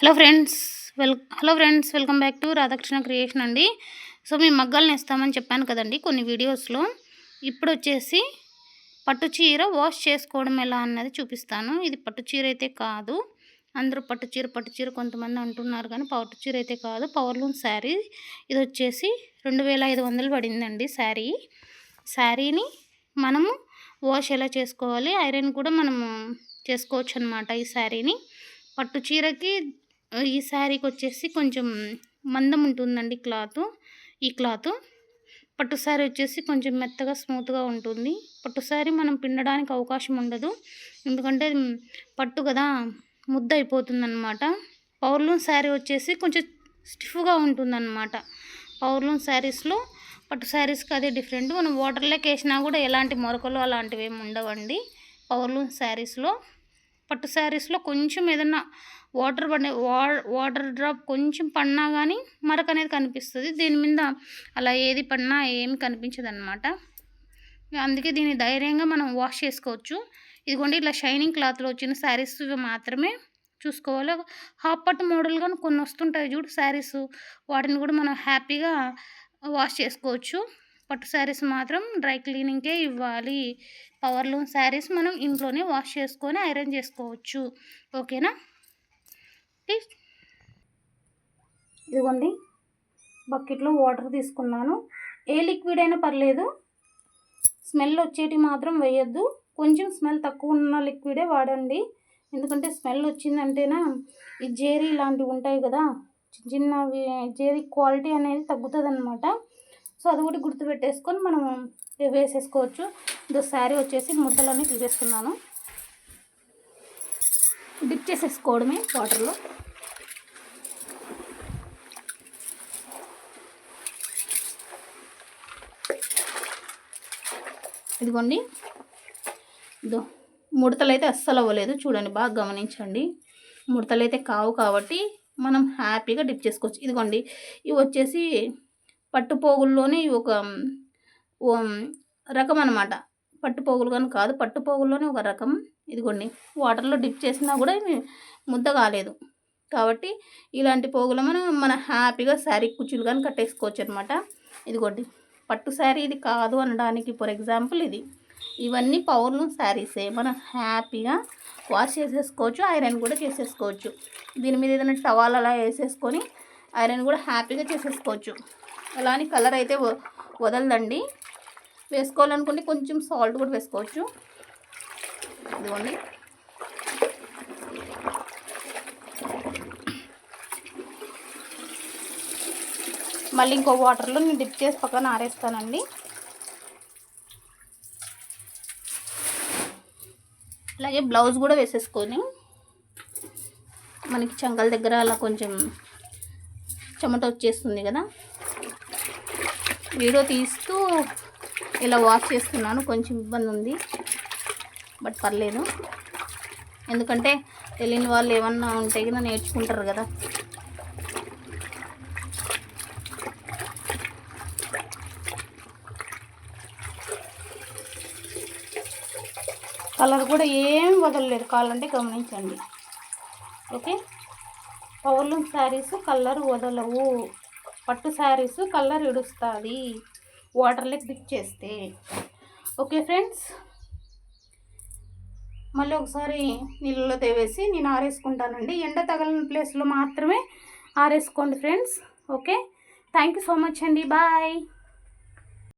Hello friends well hello friends welcome back to Radhakrishna creation అండి. So మీ మగ్గాలను ఇస్తామని చెప్పాను కదండి కొన్ని వీడియోస్లో. ఇప్పుడు వచ్చేసి పట్టు చీర వాష్ చేసుకోవడం ఎలా అన్నది చూపిస్తాను. ఇది పట్టు చీర అయితే కాదు. అందరూ పట్టు చీర పట్టు చీర కొంతమంది అంటున్నారు కానీ పట్టు చీర అయితే కాదు. పవర్లూమ్ శారీ. ఇది వచ్చేసి రెండు వేల ఐదు వందలు పడిందండి శారీ. శారీని మనము వాష్ ఎలా చేసుకోవాలి? ఐరన్ కూడా మనము చేసుకోవచ్చు అనమాట ఈ శారీని. పట్టు చీరకి ఈ శారీకి వచ్చేసి కొంచెం మందం ఉంటుందండి క్లాత్. ఈ క్లాత్ పట్టు శారీ వచ్చేసి కొంచెం మెత్తగా స్మూత్గా ఉంటుంది. పట్టు శారీ మనం పిండడానికి అవకాశం ఉండదు. ఎందుకంటే పట్టు కదా ముద్ద అయిపోతుంది అనమాట శారీ వచ్చేసి కొంచెం స్టిఫ్గా ఉంటుందన్నమాట. పవర్లూమ్ శారీస్లో పట్టు శారీస్కి అదే డిఫరెంట్. మనం వాటర్లోకి వేసినా కూడా ఎలాంటి మొరకలు అలాంటివి ఏమి ఉండవండి పవర్లూమ్ శారీస్లో పట్టు శారీస్లో కొంచెం ఏదన్నా వాటర్ పడే వాటర్ డ్రాప్ కొంచెం పడినా కానీ మరక అనేది కనిపిస్తుంది. దీని మీద అలా ఏది పడినా ఏమి కనిపించదు అనమాట అందుకే దీన్ని ధైర్యంగా మనం వాష్ చేసుకోవచ్చు. ఇదిగోండి ఇలా షైనింగ్ క్లాత్లో వచ్చిన శారీస్ మాత్రమే చూసుకోవాలి. హాఫ్ పట్ మోడల్గా కొన్ని వస్తుంటాయి చూడు శారీస్. వాటిని కూడా మనం హ్యాపీగా వాష్ చేసుకోవచ్చు. పట్టు శారీస్ మాత్రం డ్రై క్లీనింగ్కే ఇవ్వాలి. పవర్లూమ్ శారీస్ మనం ఇంట్లోనే వాష్ చేసుకొని ఐరన్ చేసుకోవచ్చు. ఓకేనా? ఇదిగోండి బకెట్లో వాటర్ తీసుకున్నాను. ఏ లిక్విడ్ అయినా పర్లేదు స్మెల్ వచ్చేటి మాత్రం వేయొద్దు. కొంచెం స్మెల్ తక్కువ ఉన్న లిక్విడే వాడండి. ఎందుకంటే స్మెల్ వచ్చిందంటేనా ఈ జేరీ ఇలాంటివి ఉంటాయి కదా చిన్న చిన్నవి జేరీ క్వాలిటీ అనేది తగ్గుతుంది అనమాట సో అది కూడా గుర్తుపెట్టేసుకొని మనం వేసేసుకోవచ్చు. ఇదో శారీ వచ్చేసి ముద్దలన్నీ తీసేసుకున్నాను. డిప్ చేసేసుకోవడమే వాటర్లో ఇదిగోండి. ఇదో ముడతలు అయితే అస్సలు అవ్వలేదు. చూడండి బాగా గమనించండి. ముడతలు అయితే కావు కాబట్టి మనం హ్యాపీగా డిప్ చేసుకోవచ్చు. ఇదిగోండి ఇవి వచ్చేసి పట్టుపోగుల్లోనే ఇవి ఒక రకం అనమాట పట్టుపోగులు కానీ కాదు పట్టుపోగుల్లోనే ఒక రకం ఇదిగోండి. వాటర్లో డిప్ చేసినా కూడా ముద్ద కాలేదు. కాబట్టి ఇలాంటి పోగులు మనం మన హ్యాపీగా శారీ కుచ్చులు కానీ కట్టేసుకోవచ్చు అనమాట ఇదిగోండి పట్టు శారీ ఇది కాదు అనడానికి ఫర్ ఎగ్జాంపుల్ ఇది. ఇవన్నీ పవర్లు శారీసే. మనం హ్యాపీగా వాష్ చేసేసుకోవచ్చు ఐరన్ కూడా చేసేసుకోవచ్చు. దీని మీద ఏదైనా టవాల్ అలా వేసేసుకొని ఐరన్ కూడా హ్యాపీగా చేసేసుకోవచ్చు. అలాని కలర్ అయితే వదలదండి. వేసుకోవాలనుకుంటే కొంచెం సాల్ట్ కూడా వేసుకోవచ్చు. ఇదిగోండి. మళ్ళీ ఇంకో వాటర్లో నేను డిప్ చేసి పక్కన ఆరేస్తానండి. అలాగే బ్లౌజ్ కూడా వేసేసుకొని మనకి చంకల దగ్గర అలా కొంచెం చెమట వచ్చేస్తుంది కదా. వీడియో తీస్తూ ఇలా వాష్ చేస్తున్నాను కొంచెం ఇబ్బంది ఉంది బట్ పర్లేదు. ఎందుకంటే తెలియని వాళ్ళు ఏమన్నా ఉంటే కదా నేర్చుకుంటారు కదా. కలర్ కూడా ఏం వదలలేదు. కావాలంటే గమనించండి. ఓకే? పౌర్లం శారీస్ కలర్ వదలవు. పట్టు శారీస్ కలర్ ఇడుస్తుంది. వాటర్లోకి డిప్ చేస్తే. ఓకే ఫ్రెండ్స్ మళ్ళీ ఒకసారి నీళ్ళలో తేవేసి నేను ఆరేసుకుంటానండి. ఎండ తగలిన ప్లేస్లో మాత్రమే ఆరేసుకోండి friends okay thank you so much అండి. బాయ్